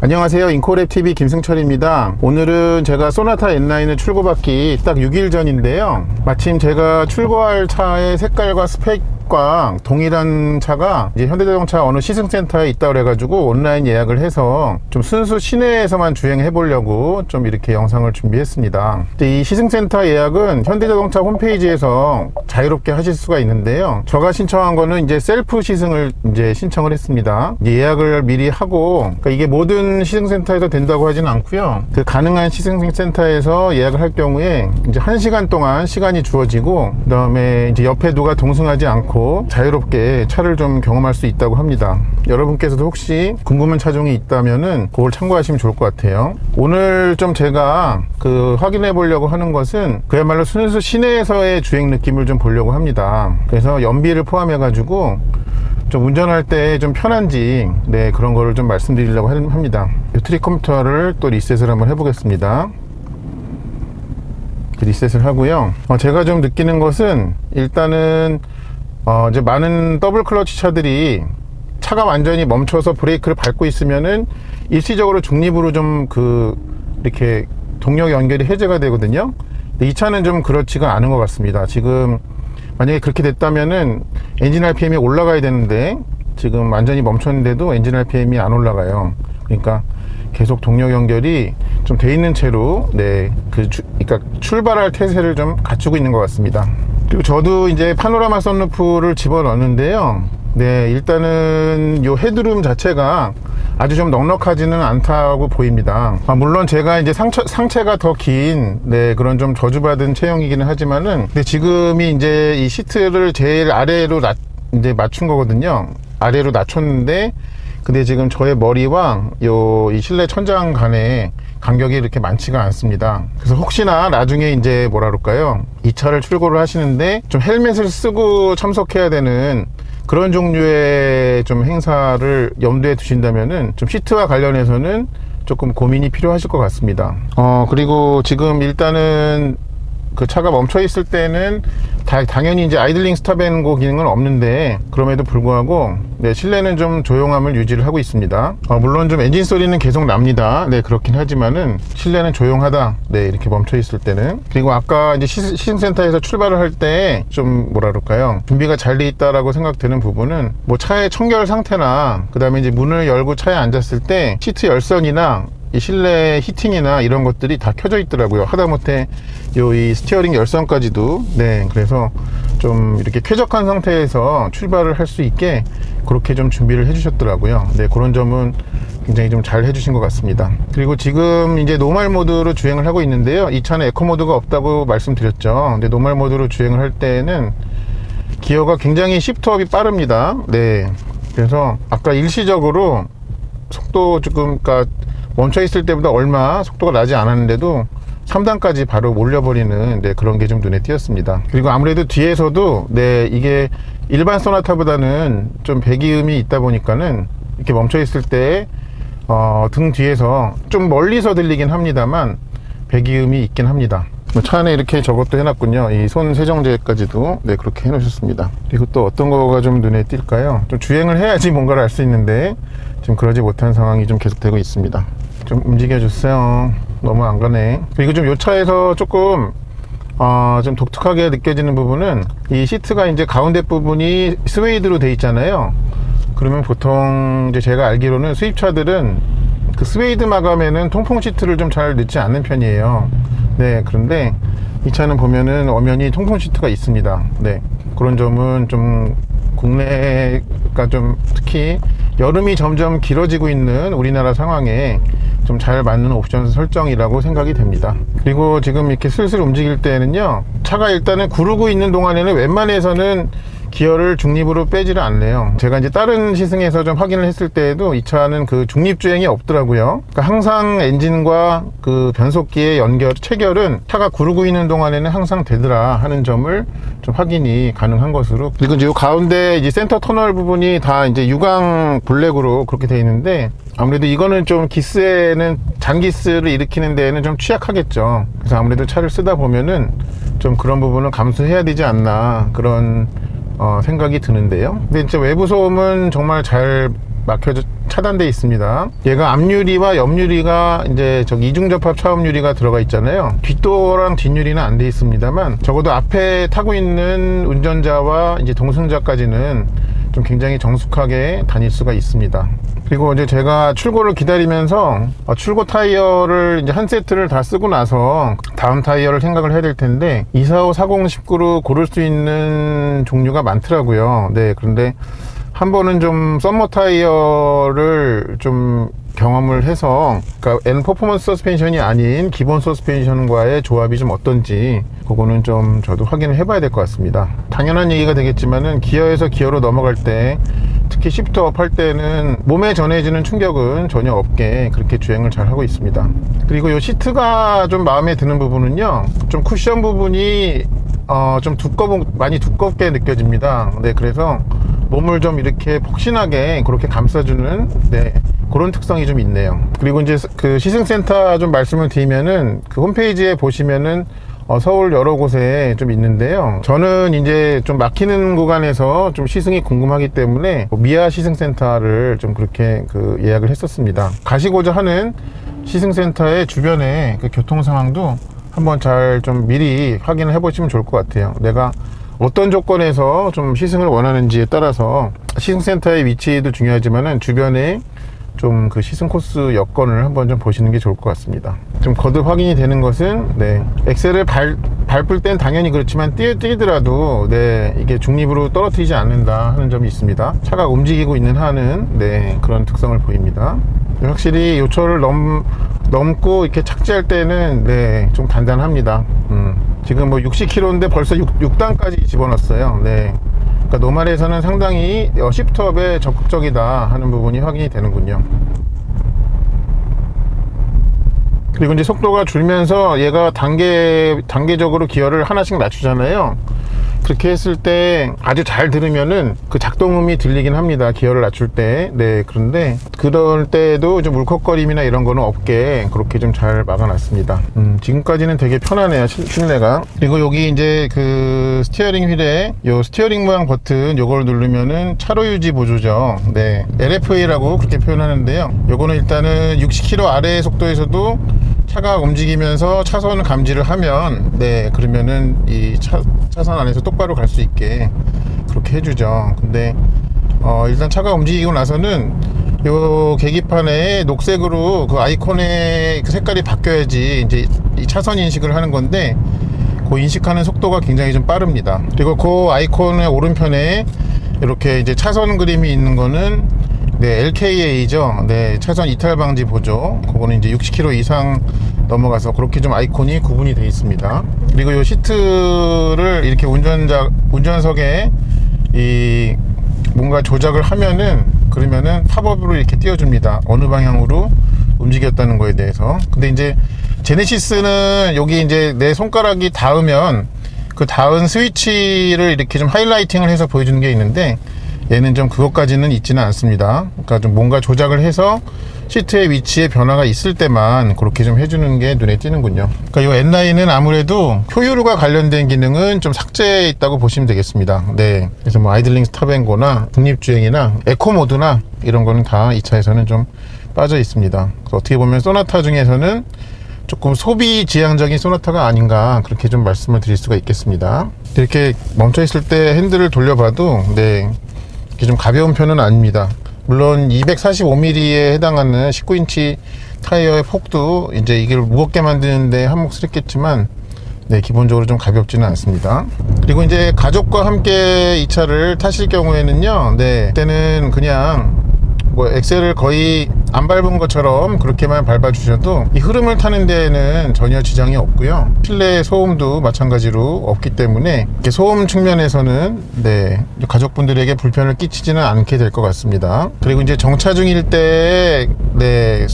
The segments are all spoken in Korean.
안녕하세요. 인코랩TV 김승철입니다. 오늘은 제가 소나타 N9을 출고받기 딱 6일 전인데요. 마침 제가 출고할 차의 색깔과 스펙 과 동일한 차가 이제 현대자동차 어느 시승센터에 있다고 그래가지고 온라인 예약을 해서 좀 순수 시내에서만 주행해 보려고 좀 이렇게 영상을 준비했습니다. 이 시승센터 예약은 현대자동차 홈페이지에서 자유롭게 하실 수가 있는데요. 제가 신청한 거는 이제 셀프 시승을 이제 신청을 했습니다. 예약을 미리 하고 그러니까 이게 모든 시승센터에서 된다고 하지는 않고요. 그 가능한 시승센터에서 예약을 할 경우에 이제 한 시간 동안 시간이 주어지고 그다음에 이제 옆에 누가 동승하지 않고 자유롭게 차를 좀 경험할 수 있다고 합니다. 여러분께서도 혹시 궁금한 차종이 있다면은 그걸 참고하시면 좋을 것 같아요. 오늘 좀 제가 그 확인해 보려고 하는 것은 그야말로 순수 시내에서의 주행 느낌을 좀 보려고 합니다. 그래서 연비를 포함해 가지고 좀 운전할 때 좀 편한지 네 그런 거를 좀 말씀드리려고 하- 합니다. 배터리 컴퓨터를 또 리셋을 한번 해보겠습니다. 리셋을 하고요. 어, 제가 좀 느끼는 것은 일단은 어, 이제 많은 더블 클러치 차들이 차가 완전히 멈춰서 브레이크를 밟고 있으면은 일시적으로 중립으로 좀 그 이렇게 동력 연결이 해제가 되거든요. 근데 이 차는 좀 그렇지가 않은 것 같습니다. 지금 만약에 그렇게 됐다면은 엔진 RPM이 올라가야 되는데 지금 완전히 멈췄는데도 엔진 RPM이 안 올라가요. 그러니까 계속 동력 연결이 좀 돼 있는 채로 네그 그러니까 출발할 태세를 좀 갖추고 있는 것 같습니다. 그리고 저도 이제 파노라마 선루프를 집어 넣었는데요. 네 일단은 요 헤드룸 자체가 아주 좀 넉넉하지는 않다고 보입니다. 아, 물론 제가 이제 상처, 상체가 더 긴, 네, 그런 좀 저주받은 체형이기는 하지만은, 근데 지금이 이제 이 시트를 제일 아래로 낮, 이제 맞춘 거거든요. 아래로 낮췄는데, 근데 지금 저의 머리와 요 이 실내 천장 간에 간격이 이렇게 많지가 않습니다. 그래서 혹시나 나중에 이제 뭐라 그럴까요? 이 차를 출고를 하시는데 좀 헬멧을 쓰고 참석해야 되는 그런 종류의 좀 행사를 염두에 두신다면은 좀 시트와 관련해서는 조금 고민이 필요하실 것 같습니다. 어, 그리고 지금 일단은 그 차가 멈춰 있을 때는 다, 당연히 이제 아이들링 스탑앤고 기능은 없는데 그럼에도 불구하고 네, 실내는 좀 조용함을 유지를 하고 있습니다. 어, 물론 좀 엔진 소리는 계속 납니다. 네 그렇긴 하지만은 실내는 조용하다. 네 이렇게 멈춰 있을 때는 그리고 아까 이제 시, 시승센터에서 출발을 할 때 좀 뭐라 그럴까요? 준비가 잘 돼 있다라고 생각되는 부분은 뭐 차의 청결 상태나 그 다음에 이제 문을 열고 차에 앉았을 때 시트 열선이나 이 실내 히팅이나 이런 것들이 다 켜져 있더라고요. 하다못해 요 이 스티어링 열선까지도 네 그래서 좀 이렇게 쾌적한 상태에서 출발을 할 수 있게 그렇게 좀 준비를 해주셨더라고요. 네 그런 점은 굉장히 좀 잘 해주신 것 같습니다. 그리고 지금 이제 노멀 모드로 주행을 하고 있는데요. 이 차는 에코 모드가 없다고 말씀드렸죠. 근데 노멀 모드로 주행을 할 때는 기어가 굉장히 시프트업이 빠릅니다. 네. 그래서 아까 일시적으로 속도 조금 그러니까 멈춰 있을 때보다 얼마 속도가 나지 않았는데도 3단까지 바로 몰려버리는 네, 그런 게 좀 눈에 띄었습니다. 그리고 아무래도 뒤에서도 네 이게 일반 소나타보다는 좀 배기음이 있다 보니까는 이렇게 멈춰 있을 때 어, 등 뒤에서 좀 멀리서 들리긴 합니다만 배기음이 있긴 합니다. 뭐차 안에 이렇게 저것도 해놨군요. 이 손 세정제까지도 네 그렇게 해놓으셨습니다. 그리고 또 어떤 거가 좀 눈에 띌까요? 좀 주행을 해야지 뭔가를 알 수 있는데 지금 그러지 못한 상황이 좀 계속되고 있습니다. 좀 움직여주세요. 너무 안 가네. 그리고 좀 요 차에서 조금 어, 좀 독특하게 느껴지는 부분은 이 시트가 이제 가운데 부분이 스웨이드로 돼 있잖아요. 그러면 보통 이제 제가 알기로는 수입차들은 그 스웨이드 마감에는 통풍 시트를 좀 잘 넣지 않는 편이에요. 네, 그런데 이 차는 보면은 엄연히 통풍 시트가 있습니다. 네, 그런 점은 좀 국내가 좀 특히 여름이 점점 길어지고 있는 우리나라 상황에 좀 잘 맞는 옵션 설정이라고 생각이 됩니다. 그리고 지금 이렇게 슬슬 움직일 때는요, 차가 일단은 구르고 있는 동안에는 웬만해서는 기어를 중립으로 빼지를 않네요. 제가 이제 다른 시승에서 좀 확인을 했을 때에도 이 차는 그 중립 주행이 없더라고요. 그러니까 항상 엔진과 그 변속기의 연결, 체결은 차가 구르고 있는 동안에는 항상 되더라 하는 점을 좀 확인이 가능한 것으로. 그리고 이제 요 가운데 이제 센터 터널 부분이 다 이제 유광 블랙으로 그렇게 돼 있는데 아무래도 이거는 좀 기스에는 잔기스를 일으키는 데에는 좀 취약하겠죠. 그래서 아무래도 차를 쓰다 보면은 좀 그런 부분은 감수해야 되지 않나 그런 어, 생각이 드는데요. 근데 이제 외부 소음은 정말 잘 막혀 차단돼 있습니다. 얘가 앞유리와 옆유리가 이제 저기 이중접합 차음 유리가 들어가 있잖아요. 뒷도어랑 뒷유리는 안 돼 있습니다만 적어도 앞에 타고 있는 운전자와 이제 동승자까지는 좀 굉장히 정숙하게 다닐 수가 있습니다. 그리고 이제 제가 출고를 기다리면서 어, 출고 타이어를 이제 한 세트를 다 쓰고 나서 다음 타이어를 생각을 해야 될 텐데 245, 40, 19로 고를 수 있는 종류가 많더라고요. 네, 그런데 한 번은 좀 썸머 타이어를 좀 경험을 해서 그러니까 N 퍼포먼스 서스펜션이 아닌 기본 서스펜션과의 조합이 좀 어떤지 그거는 좀 저도 확인을 해봐야 될 것 같습니다. 당연한 얘기가 되겠지만은 기어에서 기어로 넘어갈 때 특히 시프트업 할 때는 몸에 전해지는 충격은 전혀 없게 그렇게 주행을 잘 하고 있습니다. 그리고 이 시트가 좀 마음에 드는 부분은요, 좀 쿠션 부분이 어, 좀 두꺼운 많이 두껍게 느껴집니다. 네, 그래서 몸을 좀 이렇게 폭신하게 그렇게 감싸주는 네, 그런 특성이 좀 있네요. 그리고 이제 그 시승센터 좀 말씀을 드리면은 그 홈페이지에 보시면은 어, 서울 여러 곳에 좀 있는데요. 저는 이제 좀 막히는 구간에서 좀 시승이 궁금하기 때문에 뭐 미아 시승센터를 좀 그렇게 그 예약을 했었습니다. 가시고자 하는 시승센터의 주변에 그 교통 상황도 한번 잘 좀 미리 확인을 해보시면 좋을 것 같아요. 내가 어떤 조건에서 좀 시승을 원하는지에 따라서 시승센터의 위치도 중요하지만은 주변에 좀 그 시승 코스 여건을 한번 좀 보시는 게 좋을 것 같습니다. 좀 거듭 확인이 되는 것은 네 엑셀을 발, 밟을 땐 당연히 그렇지만 뛰, 뛰더라도 네 이게 중립으로 떨어뜨리지 않는다 하는 점이 있습니다. 차가 움직이고 있는 한은 네 그런 특성을 보입니다. 확실히 요철을 넘 넘고 이렇게 착지할 때는 네 좀 단단합니다. 음, 지금 뭐 60km인데 벌써 6, 6단까지 집어넣었어요. 네. 그러니까 노말에서는 상당히 어, 시프트업에 적극적이다 하는 부분이 확인이 되는군요. 그리고 이제 속도가 줄면서 얘가 단계 단계적으로 기어를 하나씩 낮추잖아요. 그렇게 했을 때 아주 잘 들으면은 그 작동음이 들리긴 합니다. 기어를 낮출 때. 네, 그런데 그럴 때도 좀 울컥거림이나 이런 거는 없게 그렇게 좀 잘 막아놨습니다. 음, 지금까지는 되게 편하네요. 실- 실내가. 그리고 여기 이제 그 스티어링 휠에 요 스티어링 모양 버튼 요걸 누르면은 차로 유지 보조죠. 네, LFA라고 그렇게 표현하는데요. 요거는 일단은 60km 아래의 속도에서도 차가 움직이면서 차선을 감지를 하면 네 그러면은 이 차, 차선 안에서 똑바로 갈 수 있게 그렇게 해주죠. 근데 어, 일단 차가 움직이고 나서는 요 계기판에 녹색으로 그 아이콘의 그 색깔이 바뀌어야지 이제 이 차선 인식을 하는 건데 그 인식하는 속도가 굉장히 좀 빠릅니다. 그리고 그 아이콘의 오른편에 이렇게 이제 차선 그림이 있는 거는 네, LKA죠. 네, 차선 이탈 방지 보조. 그거는 이제 60km 이상 넘어가서 그렇게 좀 아이콘이 구분이 되어 있습니다. 그리고 이 시트를 이렇게 운전자 운전석에 이 뭔가 조작을 하면은 그러면은 팝업으로 이렇게 띄워줍니다. 어느 방향으로 움직였다는 거에 대해서. 근데 이제 제네시스는 여기 이제 내 손가락이 닿으면 그 닿은 스위치를 이렇게 좀 하이라이팅을 해서 보여주는 게 있는데 얘는 좀 그것까지는 있지는 않습니다. 그러니까 좀 뭔가 조작을 해서 시트의 위치에 변화가 있을 때만 그렇게 좀 해주는 게 눈에 띄는군요. 그러니까 이 N9은 아무래도 효율과 관련된 기능은 좀 삭제해 있다고 보시면 되겠습니다. 네. 그래서 뭐 아이들링 스탑앤고나 독립주행이나 에코 모드나 이런 거는 다 이 차에서는 좀 빠져 있습니다. 어떻게 보면 소나타 중에서는 조금 소비 지향적인 소나타가 아닌가 그렇게 좀 말씀을 드릴 수가 있겠습니다. 이렇게 멈춰 있을 때 핸들을 돌려봐도 네 이게 좀 가벼운 편은 아닙니다. 물론 245mm에 해당하는 19인치 타이어의 폭도 이제 이걸 무겁게 만드는데 한몫을 했겠지만 네, 기본적으로 좀 가볍지는 않습니다. 그리고 이제 가족과 함께 이 차를 타실 경우에는요, 네, 그때는 그냥 뭐 엑셀을 거의 안 밟은 것처럼 그렇게만 밟아 주셔도 이 흐름을 타는 데에는 전혀 지장이 없고요. 실내 소음도 마찬가지로 없기 때문에 소음 측면에서는 네 가족분들에게 불편을 끼치지는 않게 될 것 같습니다. 그리고 이제 정차 중일 때네이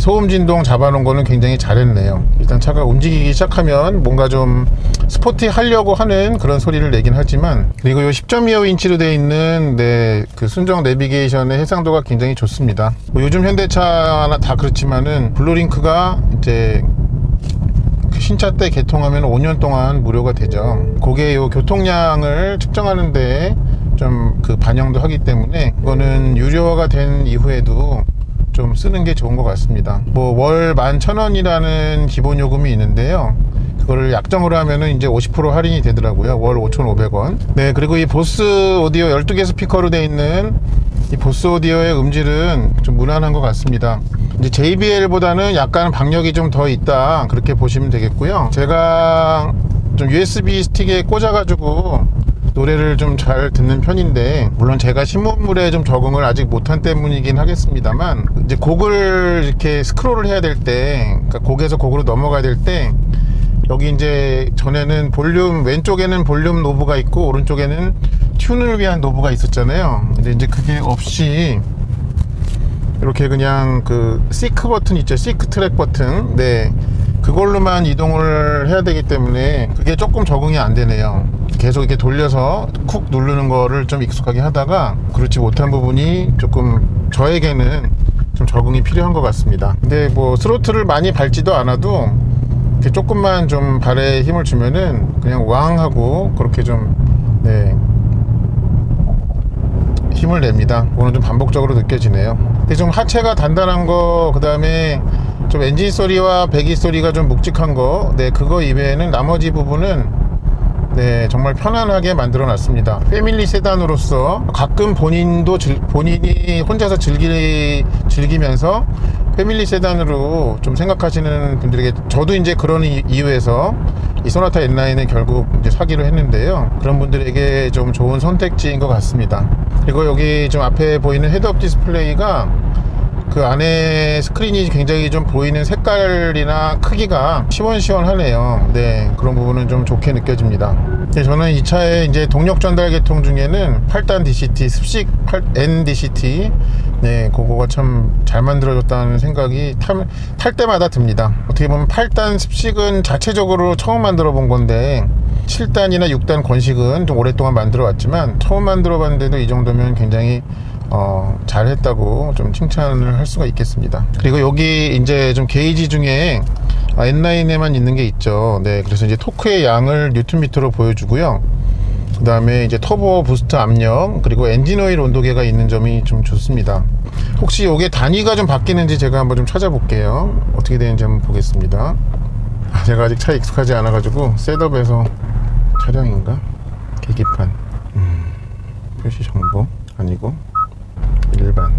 소음 진동 잡아놓은 거는 굉장히 잘했네요. 일단 차가 움직이기 시작하면 뭔가 좀 스포티 하려고 하는 그런 소리를 내긴 하지만 그리고 이 10.25인치로 되어 있는 네, 그 순정 내비게이션의 해상도가 굉장히 좋습니다. 뭐 요즘 현대차나 다 그렇지만은 블루링크가 이제 그 신차 때 개통하면 5년 동안 무료가 되죠. 그게 요 교통량을 측정하는데 좀 그 반영도 하기 때문에 이거는 유료화가 된 이후에도 좀 쓰는 게 좋은 것 같습니다. 뭐 월 11,000원이라는 기본 요금이 있는데요. 그거를 약정으로 하면은 이제 50% 할인이 되더라고요. 월 5,500원. 네, 그리고 이 보스 오디오 12개 스피커로 되어 있는 이 보스 오디오의 음질은 좀 무난한 것 같습니다. 이제 JBL보다는 약간 박력이 좀 더 있다. 그렇게 보시면 되겠고요. 제가 좀 USB 스틱에 꽂아가지고 노래를 좀 잘 듣는 편인데 물론 제가 신문물에 좀 적응을 아직 못한 때문이긴 하겠습니다만 이제 곡을 이렇게 스크롤을 해야 될 때 그러니까 곡에서 곡으로 넘어가야 될 때 여기 이제 전에는 볼륨 왼쪽에는 볼륨 노브가 있고 오른쪽에는 튠을 위한 노브가 있었잖아요. 근데 이제 그게 없이 이렇게 그냥 그 시크 버튼 있죠. 시크 트랙 버튼. 네. 그걸로만 이동을 해야 되기 때문에 그게 조금 적응이 안 되네요. 계속 이렇게 돌려서 쿡 누르는 거를 좀 익숙하게 하다가 그렇지 못한 부분이 조금 저에게는 좀 적응이 필요한 것 같습니다. 근데 뭐 스로틀을 많이 밟지도 않아도 조금만 좀 발에 힘을 주면은 그냥 왕 하고 그렇게 좀 네, 힘을 냅니다. 오늘 좀 반복적으로 느껴지네요. 근데 좀 하체가 단단한 거, 그 다음에 좀 엔진 소리와 배기 소리가 좀 묵직한 거, 네, 그거 이외에는 나머지 부분은 네, 정말 편안하게 만들어 놨습니다. 패밀리 세단으로서 가끔 본인도 즐- 본인이 혼자서 즐기, 즐기면서 패밀리 세단으로 좀 생각하시는 분들에게 저도 이제 그런 이- 이유에서 이 소나타 N9을 결국 이제 사기로 했는데요. 그런 분들에게 좀 좋은 선택지인 것 같습니다. 그리고 여기 좀 앞에 보이는 헤드업 디스플레이가 그 안에 스크린이 굉장히 좀 보이는 색깔이나 크기가 시원시원하네요. 네, 그런 부분은 좀 좋게 느껴집니다. 네, 저는 이 차의 이제 동력 전달 계통 중에는 8단 DCT, 습식 8, N DCT, 네, 그거가 참 잘 만들어졌다는 생각이 탈, 탈 때마다 듭니다. 어떻게 보면 8단 습식은 자체적으로 처음 만들어 본 건데 7단이나 6단 권식은 좀 오랫동안 만들어 왔지만 처음 만들어 봤는데도 이 정도면 굉장히 어, 잘했다고 좀 칭찬을 할 수가 있겠습니다. 그리고 여기 이제 좀 게이지 중에 아, N9에만 있는 게 있죠. 네, 그래서 이제 토크의 양을 뉴턴미터로 보여주고요. 그 다음에 이제 터보 부스트 압력 그리고 엔진 오일 온도계가 있는 점이 좀 좋습니다. 혹시 이게 단위가 좀 바뀌는지 제가 한번 좀 찾아볼게요. 어떻게 되는지 한번 보겠습니다. 아, 제가 아직 차에 익숙하지 않아가지고 셋업에서 차량인가? 계기판. 음, 표시 정보? 아니고? 일반.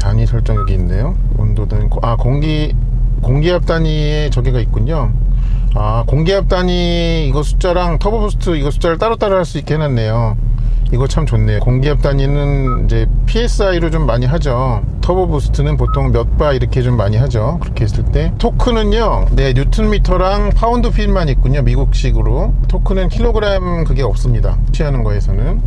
단위 설정 여기 있네요. 온도는 고- 아 공기 공기압 단위에 저기가 있군요. 아 공기압 단위 이거 숫자랑 터보 부스트 이거 숫자를 따로따로 할 수 있게 해놨네요 이거 참 좋네요. 공기압 단위는 이제 PSI로 좀 많이 하죠. 터보 부스트는 보통 몇 바 이렇게 좀 많이 하죠. 그렇게 했을 때. 토크는요 네 뉴턴미터랑 파운드 필만 있군요 미국식으로. 토크는 킬로그램 그게 없습니다 취하는 거에서는.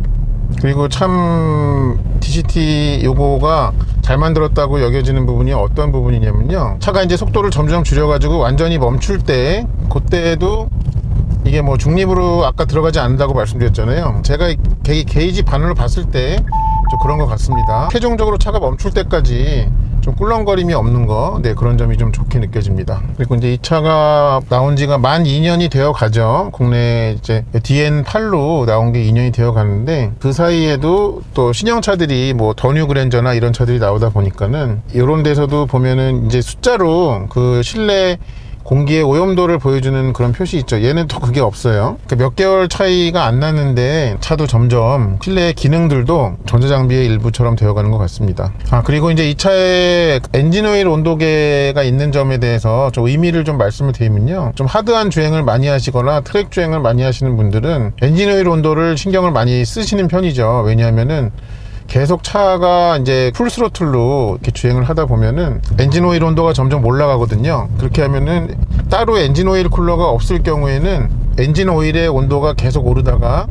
그리고 참 DCT 요거가 잘 만들었다고 여겨지는 부분이 어떤 부분이냐면요. 차가 이제 속도를 점점 줄여가지고 완전히 멈출 때 그때도 이게 뭐 중립으로 아까 들어가지 않는다고 말씀드렸잖아요 제가 게이지 반으로 봤을 때 좀 그런 것 같습니다 최종적으로 차가 멈출 때까지 좀 꿀렁거림이 없는 거, 네, 그런 점이 좀 좋게 느껴집니다. 그리고 이제 이 차가 나온 지가 만 2년이 되어 가죠. 국내 이제 DN8로 나온 게 2년이 되어 가는데, 그 사이에도 또 신형차들이 뭐 더뉴 그랜저나 이런 차들이 나오다 보니까는, 이런 데서도 보면은 이제 숫자로 그 실내 공기의 오염도를 보여주는 그런 표시 있죠. 얘는 또 그게 없어요. 그러니까 몇 개월 차이가 안 나는데 차도 점점 실내 기능들도 전자장비의 일부처럼 되어가는 것 같습니다. 아 그리고 이제 이 차에 엔진 오일 온도계가 있는 점에 대해서 좀 의미를 좀 말씀을 드리면요. 좀 하드한 주행을 많이 하시거나 트랙 주행을 많이 하시는 분들은 엔진 오일 온도를 신경을 많이 쓰시는 편이죠. 왜냐하면은 계속 차가 이제 풀 스로틀로 이렇게 주행을 하다 보면은 엔진 오일 온도가 점점 올라가거든요. 그렇게 하면은 따로 엔진 오일 쿨러가 없을 경우에는 엔진 오일의 온도가 계속 오르다가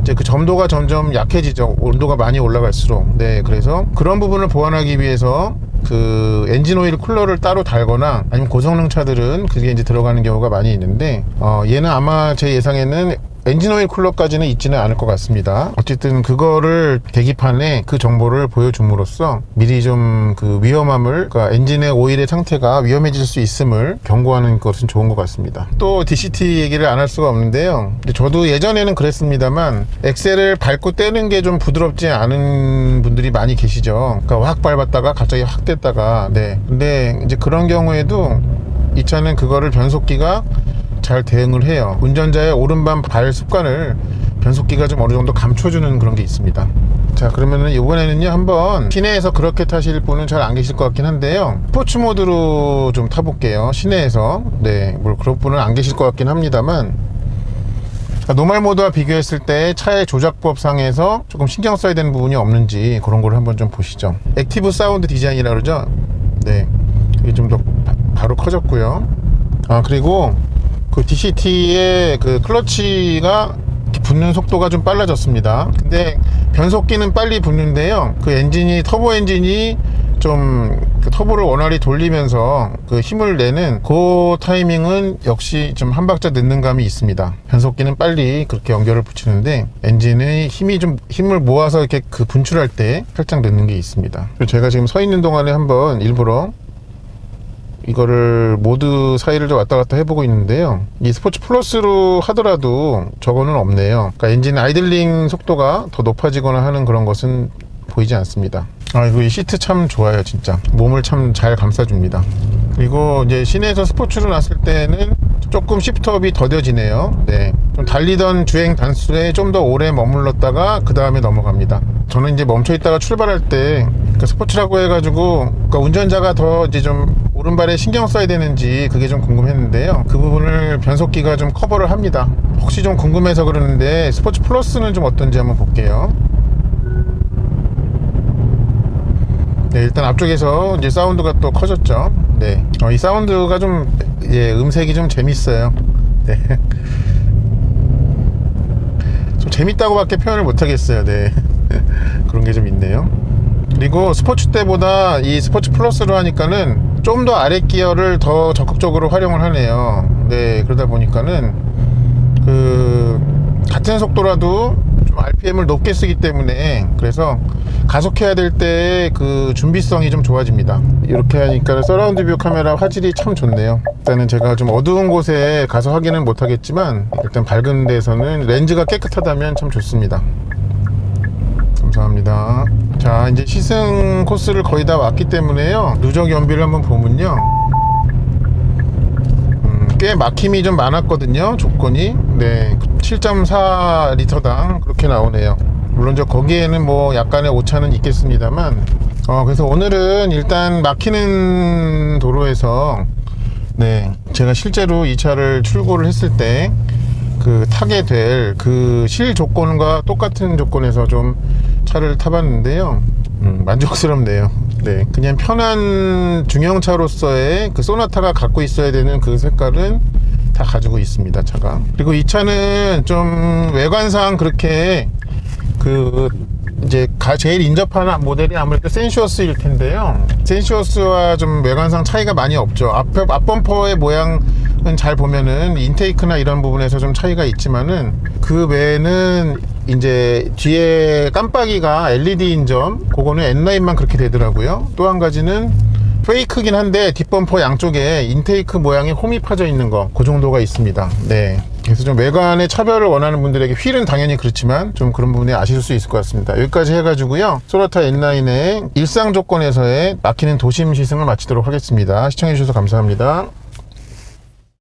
이제 그 점도가 점점 약해지죠. 온도가 많이 올라갈수록. 네, 그래서 그런 부분을 보완하기 위해서 그 엔진 오일 쿨러를 따로 달거나 아니면 고성능 차들은 그게 이제 들어가는 경우가 많이 있는데 어 얘는 아마 제 예상에는 엔진 오일 쿨러까지는 있지는 않을 것 같습니다. 어쨌든 그거를 계기판에 그 정보를 보여줌으로써 미리 좀 그 위험함을 그러니까 엔진의 오일의 상태가 위험해질 수 있음을 경고하는 것은 좋은 것 같습니다. 또 DCT 얘기를 안 할 수가 없는데요. 저도 예전에는 그랬습니다만 엑셀을 밟고 떼는 게 좀 부드럽지 않은 분들이 많이 계시죠. 그러니까 확 밟았다가 갑자기 확 뗐다가 네. 근데 이제 그런 경우에도 이 차는 그거를 변속기가 잘 대응을 해요. 운전자의 오른반 발 습관을 변속기가 좀 어느 정도 감춰주는 그런 게 있습니다. 자, 그러면은 이번에는요, 한번 시내에서 그렇게 타실 분은 잘 안 계실 것 같긴 한데요. 스포츠 모드로 좀 타볼게요. 시내에서. 네, 뭐 그런 분은 안 계실 것 같긴 합니다만. 자, 노말 모드와 비교했을 때 차의 조작법상에서 조금 신경 써야 되는 부분이 없는지 그런 걸 한번 좀 보시죠. 액티브 사운드 디자인이라 그러죠? 네. 이게 좀 더 바로 커졌고요. 아, 그리고 그 DCT의 그 클러치가 붙는 속도가 좀 빨라졌습니다. 근데 변속기는 빨리 붙는데요. 그 엔진이 터보 엔진이 좀 그 터보를 원활히 돌리면서 그 힘을 내는 그 타이밍은 역시 좀 한 박자 늦는 감이 있습니다. 변속기는 빨리 그렇게 연결을 붙이는데 엔진의 힘이 좀 힘을 모아서 이렇게 그 분출할 때 살짝 늦는 게 있습니다. 제가 지금 서 있는 동안에 한번 일부러 이거를 모드 사이를 좀 왔다 갔다 해보고 있는데요. 이 스포츠 플러스로 하더라도 저거는 없네요. 그러니까 엔진 아이들링 속도가 더 높아지거나 하는 그런 것은 보이지 않습니다. 아, 이거 이 시트 참 좋아요, 진짜. 몸을 참 잘 감싸줍니다. 그리고 이제 시내에서 스포츠로 났을 때는 조금 시프트업이 더뎌지네요. 네. 좀 달리던 주행 단수에 좀 더 오래 머물렀다가 그 다음에 넘어갑니다. 저는 이제 멈춰 있다가 출발할 때 그 스포츠라고 해가지고 그러니까 운전자가 더 이제 좀 오른발에 신경 써야 되는지 그게 좀 궁금했는데요. 그 부분을 변속기가 좀 커버를 합니다. 혹시 좀 궁금해서 그러는데 스포츠 플러스는 좀 어떤지 한번 볼게요. 네, 일단 앞쪽에서 이제 사운드가 또 커졌죠. 네. 어, 이 사운드가 좀, 예, 음색이 좀 재밌어요. 네. 좀 재밌다고밖에 표현을 못 하겠어요. 네. 그런 게 좀 있네요. 그리고 스포츠 때보다 이 스포츠 플러스로 하니까는 좀 더 아래 기어를 더 적극적으로 활용을 하네요. 네. 그러다 보니까는 그, 같은 속도라도 좀 RPM을 높게 쓰기 때문에 그래서 가속해야 될 때 그 준비성이 좀 좋아집니다. 이렇게 하니까 서라운드 뷰 카메라 화질이 참 좋네요. 일단은 제가 좀 어두운 곳에 가서 확인은 못 하겠지만 일단 밝은 데서는 렌즈가 깨끗하다면 참 좋습니다. 감사합니다. 자, 이제 시승 코스를 거의 다 왔기 때문에요. 누적 연비를 한번 보면요. 음, 꽤 막힘이 좀 많았거든요. 조건이. 네. 7.4리터당 그렇게 나오네요. 물론 저 거기에는 뭐 약간의 오차는 있겠습니다만 어 그래서 오늘은 일단 막히는 도로에서 네 제가 실제로 이 차를 출고를 했을 때그 타게 될 그 실 조건과 똑같은 조건에서 좀 차를 타봤는데요 음, 만족스럽네요 네 그냥 편한 중형차로서의 그 소나타가 갖고 있어야 되는 그 색깔은 다 가지고 있습니다 차가 그리고 이 차는 좀 외관상 그렇게 그 이제 가- 제일 인접하는 모델이 아무래도 센슈어스일 텐데요. 센슈어스와 좀 외관상 차이가 많이 없죠. 앞에 앞범퍼의 모양은 잘 보면은 인테이크나 이런 부분에서 좀 차이가 있지만은 그 외에는 이제 뒤에 깜빡이가 LED인 점, 그거는 N라인만 그렇게 되더라고요. 또 한 가지는 페이크긴 한데 뒷범퍼 양쪽에 인테이크 모양의 홈이 파져 있는 거, 그 정도가 있습니다. 네. 그래서 좀 외관의 차별을 원하는 분들에게 휠은 당연히 그렇지만 좀 그런 부분에 아실 수 있을 것 같습니다. 여기까지 해가지고요. 소나타 N9의 일상 조건에서의 막히는 도심 시승을 마치도록 하겠습니다. 시청해주셔서 감사합니다.